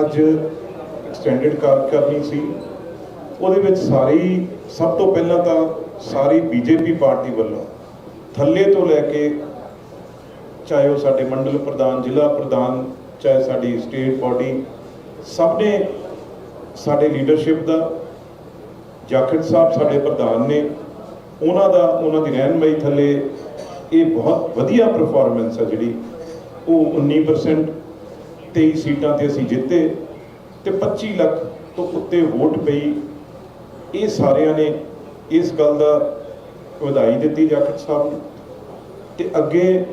ਅੱਜ ਐਕਸਟੈਂਡਡ ਕਾਰ ਕਰਨੀ ਸੀ। ਉਹਦੇ ਵਿੱਚ ਸਾਰੀ, ਸਭ ਤੋਂ ਪਹਿਲਾਂ ਤਾਂ ਸਾਰੀ ਬੀਜੇਪੀ ਪਾਰਟੀ ਵੱਲੋਂ ਥੱਲੇ ਤੋਂ ਲੈ ਕੇ ਚਾਹੇ ਉਹ ਸਾਡੇ ਮੰਡਲ ਪ੍ਰਧਾਨ, ਜ਼ਿਲ੍ਹਾ ਪ੍ਰਧਾਨ, ਚਾਹੇ ਸਾਡੀ ਸਟੇਟ ਬਾਡੀ ਸਭ ਨੇ ਸਾਡੇ ਲੀਡਰਸ਼ਿਪ ਦਾ, ਜਾਖੜ ਸਾਹਿਬ ਸਾਡੇ ਪ੍ਰਧਾਨ ਨੇ, ਉਹਨਾਂ ਦਾ, ਉਹਨਾਂ ਦੀ ਰਹਿਨਮਾਈ ਥੱਲੇ ਇਹ ਬਹੁਤ ਵਧੀਆ ਪਰਫਾਰਮੈਂਸ ਹੈ ਜਿਹੜੀ ਉਹ 19% 23 ਸੀਟਾਂ ਤੇ ਅਸੀਂ ਜਿੱਤੇ ਤੇ 25 ਲੱਖ ਤੋਂ ਉੱਤੇ ਵੋਟ ਪਈ। ਇਹ ਸਾਰਿਆਂ ਨੇ ਇਸ ਗੱਲ ਦਾ ਵਧਾਈ ਦਿੱਤੀ ਜਾਖੜ ਸਾਹਿਬ ਨੂੰ ਤੇ ਅੱਗੇ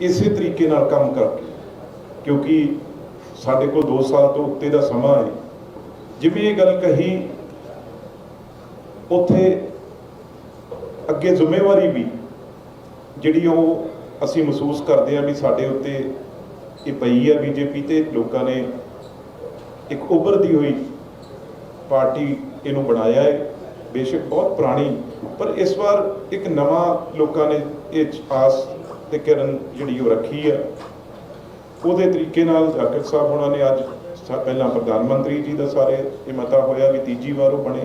ਇਸੇ ਤਰੀਕੇ ਨਾਲ ਕੰਮ ਕਰਕੇ, ਕਿਉਂਕਿ ਸਾਡੇ ਕੋਲ 2 ਸਾਲ ਤੋਂ ਉੱਤੇ ਦਾ ਸਮਾਂ ਹੈ। ਜਿਵੇਂ ਇਹ ਗੱਲ ਕਹੀ, ਉੱਥੇ ਅੱਗੇ ਜ਼ਿੰਮੇਵਾਰੀ ਵੀ ਜਿਹੜੀ ਉਹ ਅਸੀਂ ਮਹਿਸੂਸ ਕਰਦੇ ਹਾਂ ਵੀ ਸਾਡੇ ਉੱਤੇ ਇਹ ਪਈ ਹੈ ਬੀਜੇਪੀ ਤੇ, ਲੋਕਾਂ ਨੇ ਇੱਕ ਉੱਭਰਦੀ ਹੋਈ ਪਾਰਟੀ ਇਹਨੂੰ ਬਣਾਇਆ ਹੈ। ਬੇਸ਼ੱਕ ਬਹੁਤ ਪੁਰਾਣੀ, ਪਰ ਇਸ ਵਾਰ ਇੱਕ ਨਵਾਂ ਲੋਕਾਂ ਨੇ ਇਹ ਆਸ ਤੇ ਕਿਰਨ ਜਿਹੜੀ ਉਹ ਰੱਖੀ ਆ। ਉਹਦੇ ਤਰੀਕੇ ਨਾਲ ਜਾਕਰ ਸਾਹਿਬ ਉਹਨਾਂ ਨੇ ਅੱਜ ਸਾ- ਪਹਿਲਾਂ ਪ੍ਰਧਾਨ ਮੰਤਰੀ ਜੀ ਦਾ ਸਾਰੇ ਇਹ ਮਤਾ ਹੋਇਆ ਵੀ ਤੀਜੀ ਵਾਰ ਉਹ ਬਣੇ।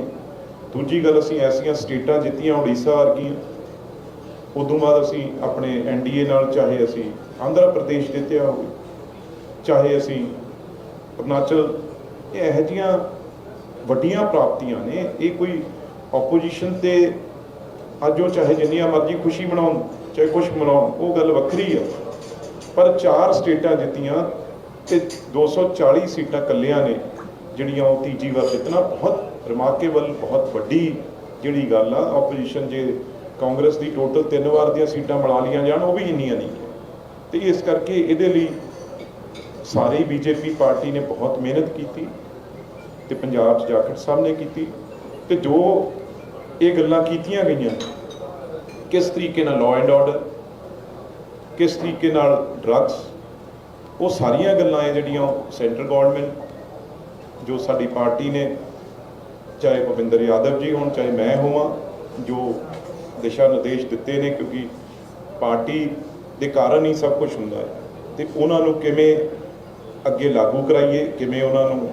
ਦੂਜੀ ਗੱਲ ਅਸੀਂ ਐਸੀਆਂ ਸਟੇਟਾਂ ਜਿੱਤੀਆਂ, ਉੜੀਸਾ ਵਰਗੀਆਂ, ਉਦੋਂ ਬਾਅਦ ਅਸੀਂ ਆਪਣੇ ਐਨਡੀਏ ਨਾਲ ਚਾਹੇ ਅਸੀਂ ਆਂਧਰਾ ਪ੍ਰਦੇਸ਼ ਜਿੱਤਿਆ ਹੋਵੇ। ਚਾਹੇ ਅਸੀਂ ਅਰੁਣਾਚਲ, ਇਹ ਇਹੋ ਜਿਹੀਆਂ ਵੱਡੀਆਂ ਪ੍ਰਾਪਤੀਆਂ ਨੇ, ਇਹ ਕੋਈ ਆਪੋਜੀਸ਼ਨ ਤੇ ਅੱਜ ਉਹ ਚਾਹੇ ਜਿੰਨੀਆਂ ਮਰਜ਼ੀ ਖੁਸ਼ੀ ਮਨਾਉਣ, ਚਾਹੇ ਕੁਛ ਮਨਾਉਣ, ਉਹ ਗੱਲ ਵੱਖਰੀ ਆ। ਪਰ ਚਾਰ ਸਟੇਟਾਂ ਜਿੱਤੀਆਂ ਤੇ 240 ਸੀਟਾਂ ਕੱਲਿਆਂ ਨੇ, ਜਿਹੜੀਆਂ ਉਹ ਤੀਜੀ ਵਾਰ ਜਿੱਤਣਾ ਬਹੁਤ ਰਿਮਾਰਕੇਬਲ, ਬਹੁਤ ਵੱਡੀ ਜਿਹੜੀ ਗੱਲ ਆ ਆਪੋਜੀਸ਼ਨ ਜੇ ਕਾਂਗਰਸ ਦੀ ਟੋਟਲ ਤਿੰਨ ਵਾਰ ਦੀਆਂ ਸੀਟਾਂ ਬਣਾ ਲੀਆਂ ਜਾਣ, ਉਹ ਵੀ ਇੰਨੀਆਂ ਨਹੀਂ। ਤੇ ਇਸ ਕਰਕੇ ਇਹਦੇ ਲਈ ਸਾਰੀ ਬੀਜੇਪੀ ਪਾਰਟੀ ਨੇ ਬਹੁਤ ਮਿਹਨਤ ਕੀਤੀ ਤੇ ਪੰਜਾਬ 'ਚ ਜਾਖੜ ਸਾਹਿਬ ਨੇ ਕੀਤੀ ਤੇ ਜੋ ਇਹ ਗੱਲਾਂ ਕੀਤੀਆਂ ਗਈਆਂ, ਕਿਸ ਤਰੀਕੇ ਨਾਲ ਲਾਅ ਐਂਡ ਆਰਡਰ ਕਿਸ ਤਰੀਕੇ ਨਾਲ ਡਰੱਗਸ ਉਹ ਸਾਰੀਆਂ ਗੱਲਾਂ ਇਹ ਜਿਹੜੀਆਂ ਸੈਂਟਰ ਗਵਰਨਮੈਂਟ ਜੋ ਸਾਡੀ ਪਾਰਟੀ ਨੇ, ਚਾਹੇ ਭਵਿੰਦਰ ਯਾਦਵ ਜੀ ਹੋਣ, ਚਾਹੇ ਮੈਂ ਹੋਵਾਂ, ਜੋ ਦਿਸ਼ਾ ਨਿਰਦੇਸ਼ ਦਿੱਤੇ ਨੇ ਕਿਉਂਕਿ ਪਾਰਟੀ ਦੇ ਕਾਰਨ ਹੀ ਸਭ ਕੁਝ ਹੁੰਦਾ ਹੈ ਤੇ ਉਹਨਾਂ ਨੂੰ ਕਿਵੇਂ ਅੱਗੇ ਲਾਗੂ ਕਰਾਈਏ, ਕਿਵੇਂ ਉਹਨਾਂ ਨੂੰ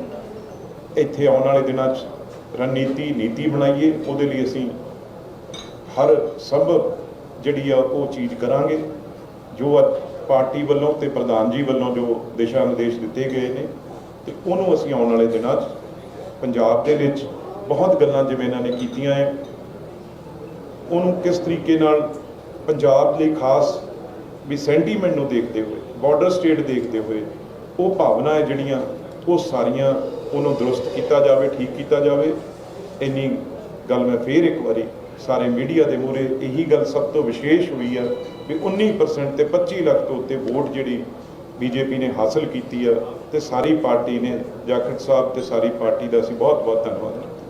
ਇੱਥੇ ਆਉਣ ਵਾਲੇ ਦਿਨਾਂ 'ਚ ਰਣਨੀਤੀ, ਨੀਤੀ ਬਣਾਈਏ, ਉਹਦੇ ਲਈ ਅਸੀਂ ਹਰ ਸੰਭਵ ਜਿਹੜੀ ਆ ਉਹ ਚੀਜ਼ ਕਰਾਂਗੇ, ਜੋ ਅੱਜ ਪਾਰਟੀ ਵੱਲੋਂ ਤੇ ਪ੍ਰਧਾਨ ਜੀ ਵੱਲੋਂ ਜੋ ਦਿਸ਼ਾ ਨਿਰਦੇਸ਼ ਦਿੱਤੇ ਗਏ ਨੇ, ਤੇ ਉਹਨੂੰ ਅਸੀਂ ਆਉਣ ਵਾਲੇ ਦਿਨਾਂ 'ਚ ਪੰਜਾਬ ਦੇ ਵਿੱਚ ਬਹੁਤ ਗੱਲਾਂ ਜਿਵੇਂ ਇਹਨਾਂ ਨੇ ਕੀਤੀਆਂ ਹੈ ਉਹਨੂੰ ਕਿਸ ਤਰੀਕੇ ਨਾਲ ਪੰਜਾਬ ਲਈ ਖਾਸ ਵੀ ਸੈਂਟੀਮੈਂਟ ਨੂੰ ਦੇਖਦੇ ਹੋਏ, ਬਾਰਡਰ ਸਟੇਟ ਦੇਖਦੇ ਹੋਏ ਉਹ ਭਾਵਨਾਵਾਂ ਜਿਹੜੀਆਂ ਉਹ ਸਾਰੀਆਂ ਉਹਨੂੰ ਦਰੁਸਤ ਕੀਤਾ ਜਾਵੇ, ਠੀਕ ਕੀਤਾ ਜਾਵੇ। ਇੰਨੀ ਗੱਲ ਮੈਂ ਫੇਰ ਇੱਕ ਵਾਰੀ ਸਾਰੇ ਮੀਡੀਆ ਦੇ ਮੂਹਰੇ ਇਹੀ ਗੱਲ ਸਭ ਤੋਂ ਵਿਸ਼ੇਸ਼ ਹੋਈ ਆ ਵੀ 19% ਤੇ 25 ਲੱਖ ਤੋਂ ਉੱਤੇ ਵੋਟ ਜਿਹੜੀ ਬੀਜੇਪੀ ਨੇ ਹਾਸਲ ਕੀਤੀ ਆ ਤੇ ਸਾਰੀ ਪਾਰਟੀ ਨੇ, ਜਾਖੜ ਸਾਹਿਬ ਤੇ ਸਾਰੀ ਪਾਰਟੀ ਦਾ ਅਸੀਂ ਬਹੁਤ ਬਹੁਤ ਧੰਨਵਾਦ। ਕਰਦੇ